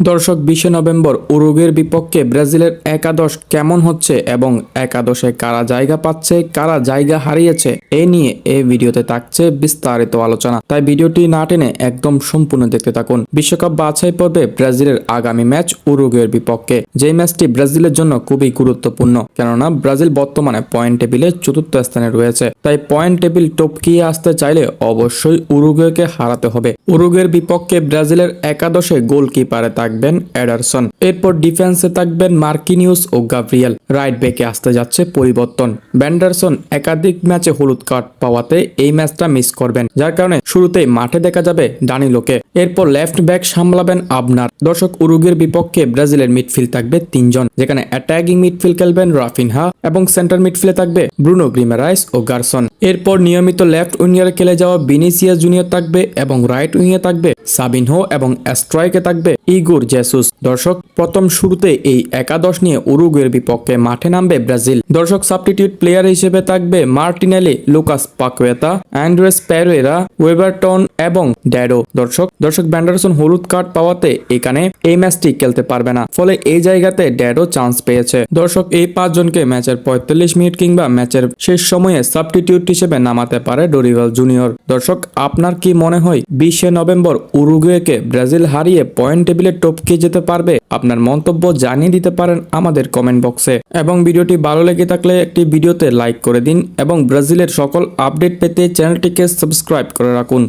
দর্শক, বিশে নভেম্বর উরুগের বিপক্ষে ব্রাজিলের একাদশ কেমন হচ্ছে এবং একাদশে কারা জায়গা পাচ্ছে, কারা জায়গা হারিয়েছে, এ নিয়ে এই ভিডিওতে থাকছে বিস্তারিত আলোচনা। তাই ভিডিওটি না টেনে একদম সম্পূর্ণ দেখতে থাকুন। বিশ্বকাপ বাছাই পর্বে ব্রাজিলের আগামী ম্যাচ উরুগুয়ের বিপক্ষে। যে ম্যাচটি ব্রাজিলের জন্য খুবই গুরুত্বপূর্ণ, কেননা ব্রাজিল বর্তমানে পয়েন্ট টেবিলে চতুর্থ স্থানে রয়েছে। তাই পয়েন্ট টেবিল টপকিয়ে আসতে চাইলে অবশ্যই উরুগুয়েকে হারাতে হবে। উরুগুয়ের বিপক্ষে ব্রাজিলের একাদশে গোলকিপারে থাকবেন এডারসন এরপর ডিফেন্সে থাকবেন মার্কিনিউস ও গাব্রিয়েল। রাইট ব্যাকে আসতে যাচ্ছে পরিবর্তন। ব্যান্ডারসন একাধিক ম্যাচে হলুদ কার্ড পাওয়াতে এই ম্যাচটা মিস করবেন। যার কারণে শুরুতেই মাঠে দেখা যাবে ডানিলোকে। এরপর লেফট ব্যাক সামলাবেন আবনার। দর্শক উরুগের বিপক্ষে ব্রাজিলের মিডফিল্ড থাকবে তিনজন। যেখানে অ্যাটাকিং মিডফিল্ড খেলবেন রাফিনহা এবং সেন্টার মিডফিল্ডে থাকবে ব্রুনো গ্রিমারাইস ও গার্সন। এরপর নিয়মিত লেফট উইঙ্গারে খেলে যাওয়া বিনিসিয়া জুনিয়র থাকবে এবং রাইট উইংয়ে থাকবে সাবিনহো এবং অ্যাস্ট্রয়কে থাকবে ইগুর জেসুস। দর্শক, প্রথম শুরুতে এই একাদশ নিয়ে উরুগুয়ের বিপক্ষে মাঠে নামবে ব্রাজিল। দর্শক, সাবস্টিটিউট প্লেয়ার হিসেবে থাকবে Martinelli, Lucas Paqueta, Andreas Pereira Weverton এবং ড্যাডো দর্শক দর্শক, ব্যান্ডারসন হলুদ কার্ড পাওয়াতে এখানে এই ম্যাচটি খেলতে পারবে না। ফলে এই জায়গাতে ড্যাডো চান্স পেয়েছে। দর্শক, এই পাঁচজনকে ম্যাচের পঁয়তাল্লিশ মিনিট কিংবা ম্যাচের শেষ সময়ে সাবস্টিটিউট হিসেবে নামাতে পারে ডোরিভাল জুনিয়র। দর্শক, আপনার কি মনে হয়, বিশে নভেম্বর উরুগুয়েকে ব্রাজিল হারিয়ে পয়েন্ট টেবিলে টপকে যেতে পারবে। আপনার মন্তব্য জানিয়ে দিতে পারেন আমাদের কমেন্ট বক্সে এবং ভিডিওটি ভালো লেগে থাকলে একটি ভিডিওতে লাইক করে দিন এবং ব্রাজিলের সকল আপডেট পেতে চ্যানেলটিকে সাবস্ক্রাইব করে রাখুন।